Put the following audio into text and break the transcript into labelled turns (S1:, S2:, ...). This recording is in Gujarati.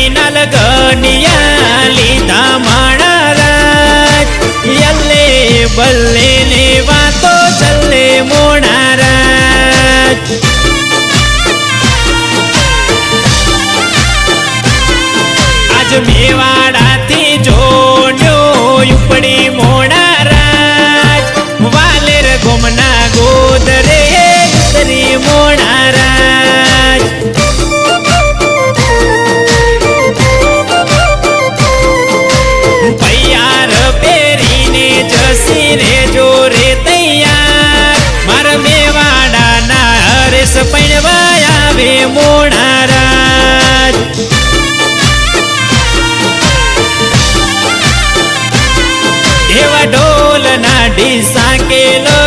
S1: બનિયા લીધા માણા રાજ યલ્લે બલ્લે ને વાતો મેવાડાથી Bisa kilo